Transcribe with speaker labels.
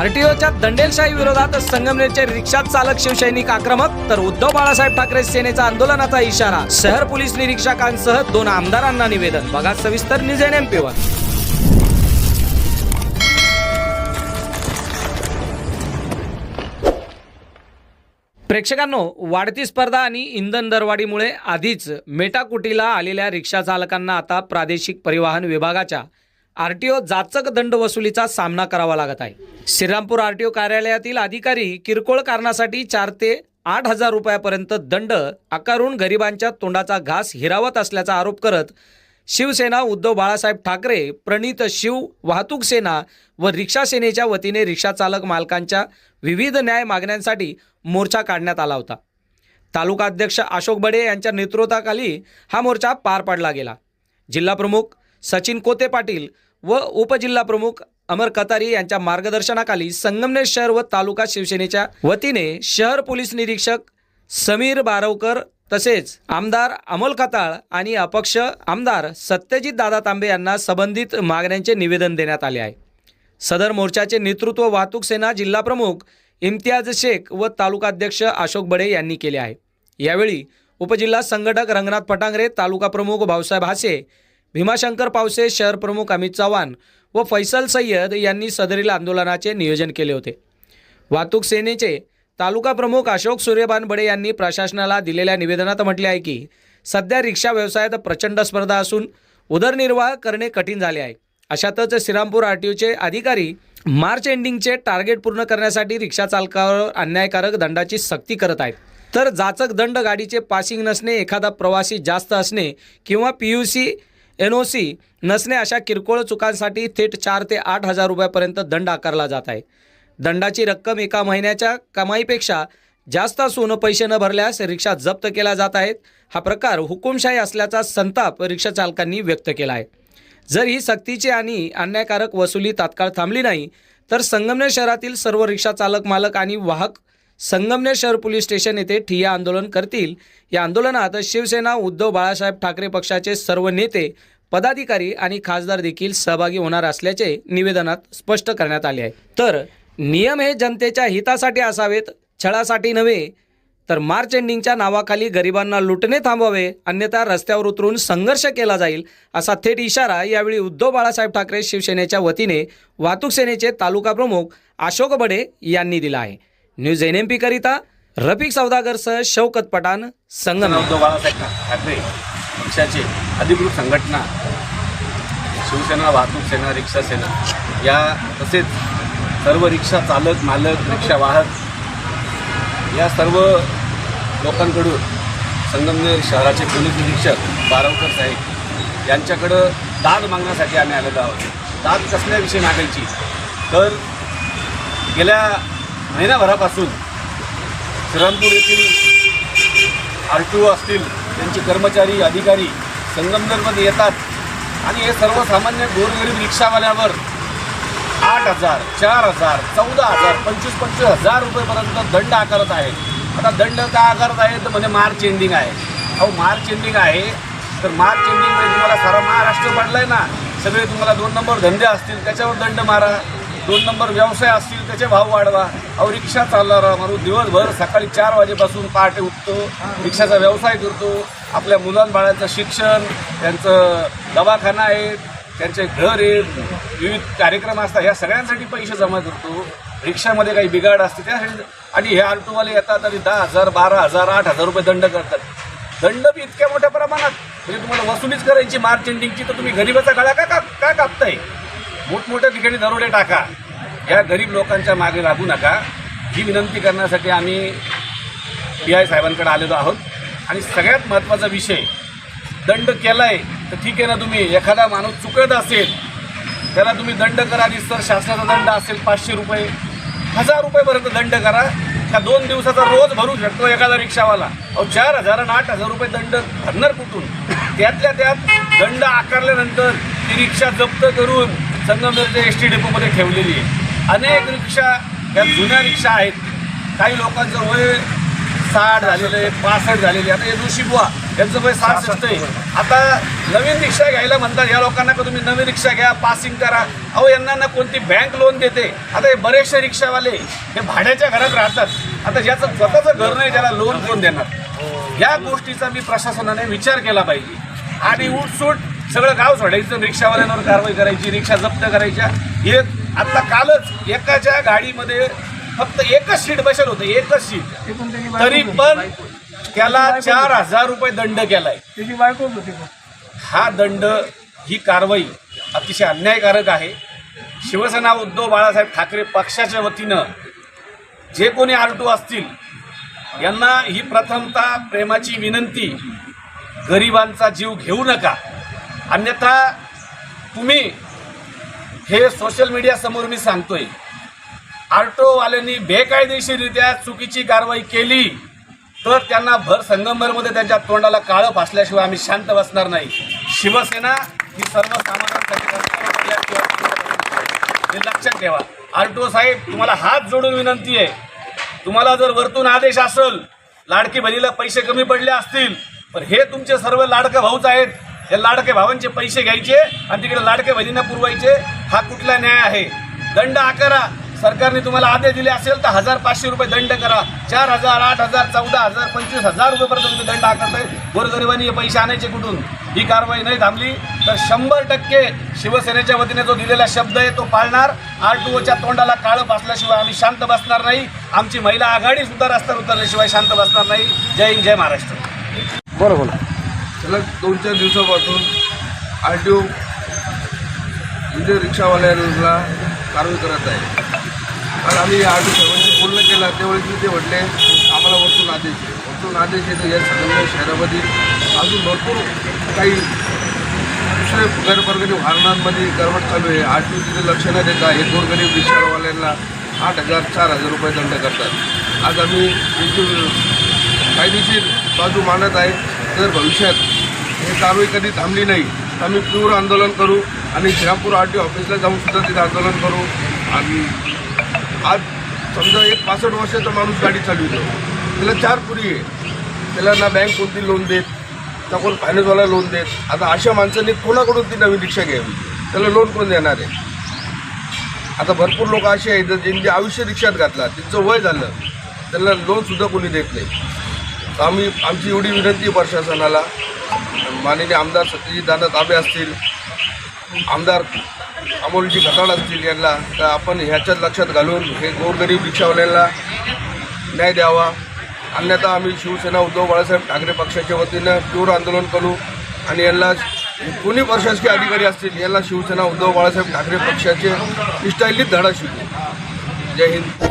Speaker 1: आरटीओच्या दंडेलशाही विरोधात संगमनेरचे रिक्षा चालक शिवसैनिक आक्रमक तर उद्धव बाळासाहेब ठाकरे सेनेचा आंदोलनाचा इशारा शहर पोलीस निरीक्षकांसह दोन आमदारांना निवेदन. बघा सविस्तर न्यूज एन एमपीवर प्रेक्षकांनो वाढती स्पर्धा आणि इंधन दरवाढीमुळे आधीच मेटाकुटीला आलेल्या रिक्षा चालकांना आता प्रादेशिक परिवहन विभागाच्या आरटीओ जाचक दंड वसुलीचा सामना करावा लागत आहे. श्रीरामपूर आरटीओ कार्यालयातील अधिकारी किरकोळ कारणासाठी चार ते आठ हजार रुपयापर्यंत दंड आकारून गरिबांच्या तोंडाचा घास हिरावत असल्याचा आरोप करत शिवसेना उद्धव बाळासाहेब ठाकरे प्रणित शिव वाहतूक सेना व रिक्षा सेनेच्या वतीने रिक्षा चालक मालकांच्या विविध न्याय मागण्यांसाठी मोर्चा काढण्यात आला होता. तालुका अध्यक्ष अशोक बडे यांच्या नेतृत्वाखाली हा मोर्चा पार पाडला गेला. जिल्हाप्रमुख सचिन कोते पाटील व उपजिल्हा प्रमुख अमर कतारी यांच्या मार्गदर्शनाखाली संगमनेर शहर व तालुका शिवसेनेच्या वतीने शहर पोलीस निरीक्षक समीर बारवकर तसेच आमदार अमोल खताळ आणि अपक्ष आमदार सत्यजित दादा तांबे यांना संबंधित मागण्यांचे निवेदन देण्यात आले आहे. सदर मोर्चाचे नेतृत्व वाहतूक सेना जिल्हा प्रमुख इम्तियाज शेख व तालुकाध्यक्ष अशोक बडे यांनी केले आहे. यावेळी उपजिल्हा संघटक रंगनाथ पटांगरे तालुका प्रमुख भाऊसाहेब हासे भीमाशंकर पावसे शहर प्रमुख अमित चव्हाण व फैसल सय्यद यांनी सदरील आंदोलनाचे नियोजन केले होते. वाहतूक सेनेचे तालुका प्रमुख अशोक सूर्यबान बडे यांनी प्रशासनाला दिलेल्या निवेदनात म्हटले आहे की सध्या रिक्षा व्यवसायात प्रचंड स्पर्धा असून उदरनिर्वाह करणे कठीण झाले आहे. अशातच श्रीरामपूर आर टी ओचे अधिकारी मार्च एंडिंगचे टार्गेट पूर्ण करण्यासाठी रिक्षा चालकावर अन्यायकारक दंडाची सक्ती करत आहेत. तर जाचक दंड गाडीचे पासिंग नसणे एखादा प्रवासी जास्त असणे किंवा P U C N O C नसणे अशा किरकोळ चुकांसाठी थेट चार ते आठ हजार रुपयापर्यंत दंड आकारला जात आहे. दंडाची रक्कम एका महिन्याच्या कमाईपेक्षा जास्त सोनं पैसे न भरल्यास रिक्षा जप्त केल्या जात आहेत. हा प्रकार हुकुमशाही असल्याचा संताप रिक्षा चालकांनी व्यक्त केला आहे. जर ही सक्तीची आणि अन्यायकारक वसुली तात्काळ थांबली नाही तर संगमनेर शहरातील सर्व रिक्षा चालक मालक आणि वाहक संगमनेर शहर पोलीस स्टेशन येथे ठिय्या आंदोलन करतील. या आंदोलनात शिवसेना उद्धव बाळासाहेब ठाकरे पक्षाचे सर्व नेते पदाधिकारी आणि खासदार देखील सहभागी होणार असल्याचे निवेदनात स्पष्ट करण्यात आले आहे. तर नियम हे जनतेच्या हितासाठी असावेत छळासाठी नव्हे. तर मार्च एंडिंगच्या नावाखाली गरिबांना लुटणे थांबवावे अन्यथा रस्त्यावर उतरून संघर्ष केला जाईल असा थेट इशारा यावेळी उद्धव बाळासाहेब ठाकरे शिवसेनेच्या वतीने वाहतूक सेनेचे तालुका प्रमुख अशोक बडे यांनी दिला आहे. न्यूज एन एम पी करिता रफिक सौदागरसह शौकत पठाण संगम.
Speaker 2: उद्धव बाळासाहेब ठाकरे पक्षाचे अधिकृत संघटना शिवसेना वाहतूक सेना रिक्षा सेना या तसेच सर्व रिक्षा चालक मालक रिक्षा वाहक या सर्व लोकांकडून संगमनेर शहराचे पोलीस निरीक्षक बारावकर साहेब यांच्याकडं दाद मागण्यासाठी आम्ही आलेलो आहोत. दाद कसल्याविषयी मागायची? तर गेल्या महिनाभरापासून श्रीरामपूर येथील आर टी ओ असतील त्यांचे कर्मचारी अधिकारी संगमनेरमध्ये येतात. आणि हे सर्वसामान्य गोरगरीब रिक्षावाल्यावर आठ हजार चार हजार चौदा हजार पंचवीस पंचवीस हजार रुपयेपर्यंत दंड आकारत आहे आता दंड का आकारत आहे तर म्हणजे मार्च एंडिंग आहे. अहो मार्च एंडिंग आहे. तर मार्च एंडिंगमध्ये तुम्हाला सारा महाराष्ट्र पडलाय ना. सगळे तुम्हाला दोन नंबर धंदे असतील त्याच्यावर दंड मारा. दोन नंबर व्यवसाय असतील त्याचे भाव वाढवा. अहो रिक्षा चालणारा माणूस दिवसभर सकाळी चार वाजेपासून पहाटे उठतो. रिक्षाचा व्यवसाय करतो. आपल्या मुलांबाळांचं शिक्षण त्यांचं दवाखाना आहे त्यांचे घर आहेत विविध कार्यक्रम असतात. ह्या सगळ्यांसाठी पैसे जमा करतो. रिक्षामध्ये काही बिघाड असते त्यासाठी आणि हे आल्टोवाले येतात आणि दहा हजार बारा हजार आठ हजार रुपये दंड करतात. दंड बी इतक्या मोठ्या प्रमाणात. म्हणजे तुम्हाला वसुलीच करायची मार्च एंडिंगची तर तुम्ही गरिबाचा गळा का का का कापताय? मोठमोठ्या ठिकाणी दरोडे टाका. या गरीब लोकांच्या मागे लागू नका. ही विनंती करण्यासाठी आम्ही पी आय साहेबांकडे आलेलो आहोत. आणि सगळ्यात महत्त्वाचा विषय दंड केला आहे तर ठीक आहे ना तुम्ही? एखादा माणूस चुकत असेल त्याला तुम्ही दंड करा. तर शासनाचा दंड असेल पाचशे रुपये हजार रुपयेपर्यंत दंड करा. का दोन दिवसाचा रोज भरू शकतो एखादा रिक्षावाला. अहो चार हजार आणि आठ हजार रुपये दंड भरणार कुठून? त्यातल्या त्यात दंड आकारल्यानंतर ती रिक्षा जप्त करून संगमनेरच्या एस टी डेपोमध्ये ठेवलेली आहे. अनेक रिक्षा या जुन्या रिक्षा आहेत काही लोकांचं वय साठ झालेलं आहे पासष्ट झालेले आता हे बुवा यांचं वय सहासष्ट आहे. आता नवीन रिक्षा घ्यायला म्हणतात या लोकांना का तुम्ही नवीन रिक्षा घ्या पासिंग करा? अहो यांना ना कोणती बँक लोन देते? आता हे बरेचसे रिक्षावाले हे भाड्याच्या घरात राहतात. आता ज्याचं स्वतःचं घर नाही त्याला लोन कोण देणार? या गोष्टीचा मी प्रशासनाने विचार केला पाहिजे. आणि उठसूट सगळं गाव सोडायचं रिक्षावाल्यांवर कारवाई करायची रिक्षा जप्त करायच्या. हे आता कालच एकाच्या गाडीमध्ये फक्त एकच सीट बसेल होतं एकच सीट. तरी पण त्याला चार हजार रुपये दंड केलाय.
Speaker 3: त्याची बायको होती
Speaker 2: हा दंड ही कारवाई अतिशय अन्यायकारक आहे. शिवसेना उद्धव बाळासाहेब ठाकरे पक्षाच्या वतीनं जे कोणी आरटू असतील यांना ही प्रथमतः प्रेमाची विनंती गरिबांचा जीव घेऊ नका. अन्यथा तुम्ही हे सोशल मीडियासमोर मी सांगतोय. आर्टोवाल्यांनी बेकायदेशीररित्या चुकीची कारवाई केली तर त्यांना भर संगमरमध्ये त्यांच्या तोंडाला काळं फासल्याशिवाय आम्ही शांत बसणार नाही. शिवसेना ही सर्वसामान्यांसाठी हे लक्षात ठेवा. आर्टो साहेब तुम्हाला हात जोडून विनंती आहे. तुम्हाला जर वरतून आदेश असेल लाडकी बहिणीला पैसे कमी पडले असतील पण हे तुमचे सर्व लाडकं भाऊच आहेत. हे लाडके भावांचे पैसे घ्यायचे आणि तिकडे लाडके बहिणींना पुरवायचे. हा कुठला न्याय आहे? दंड आकारा. सरकारने तुम्हाला आदेश दिले असेल तर हजार पाचशे रुपये दंड करा. चार हजार आठ हजार चौदा हजार पंचवीस हजार रुपयेपर्यंत तुम्ही दंड आकारताय. गोरगरिबांनी हे पैसे आणायचे कुठून? ही कारवाई नाही थांबली. तर शंभर टक्के शिवसेनेच्या वतीने जो दिलेला शब्द आहे तो पाळणार. आर टी ओच्या तोंडाला काळं पासल्याशिवाय आम्ही शांत बसणार नाही. आमची महिला आघाडी सुद्धा रस्त्यावर उतरल्याशिवाय शांत बसणार नाही. जय हिंद जय महाराष्ट्र.
Speaker 3: बरोबर
Speaker 4: सलग दोन चार दिवसापासून आर टी ओ म्हणजे रिक्षावाल्यांना कारवाई करत आहे. कारण आम्ही आर टी सर्वांशी बोलणं केलं त्यावेळेस मी ते म्हटले आम्हाला वरतून आदेश आहे वरतून आदेश येतो या सगळ्या शहरामध्ये अजून भरपूर काही दुसरे गैरवर्गणी वाहनांमध्ये करवट चालू आहे. आर टी ओ तिथे लक्ष न देता हे गोरगरीब रिक्षावाल्यांना आठ हजार चार हजार रुपये दंड करतात. आज आम्ही कायदेशीर बाजू मानत आहे. जर भविष्यात हे कारवाई कधी थांबली नाही तर आम्ही तीव्र आंदोलन करू आणि श्रीरामपूर आर टी ऑफिसला जाऊन सुद्धा तिथे आंदोलन करू. आणि आज समजा एक पासष्ट वर्षाचा माणूस गाडी चालवितो. त्याला चार पुरी आहे त्याला ना बँक कोणती लोन देत ना कोण फायनान्सवाला लोन देत. आता अशा माणसांनी कोणाकडून ती नवीन रिक्षा घ्यावी? त्याला लोन कोण देणार आहे? आता भरपूर लोक असे आहेत ज्यांचे आयुष्य रिक्षात घातला त्यांचं वय झालं त्यांना लोनसुद्धा कोणी देत नाही. आम्ही आमची एवढी विनंती आहे प्रशासनाला. माननीय आमदार सत्यजित दादा ताबे असतील आमदार अमोलजी खताळ असतील यांना तर आपण ह्याच्याच लक्षात घालून हे गोरगरीब रिक्षावाल्यांना न्याय द्यावा. अन्यथा आम्ही शिवसेना उद्धव बाळासाहेब ठाकरे पक्षाच्या वतीनं तीव्र आंदोलन करू आणि यांना कोणी प्रशासकीय अधिकारी असतील यांना शिवसेना उद्धव बाळासाहेब ठाकरे पक्षाचे निष्ठाईलीच धडा शिकू. जय हिंद.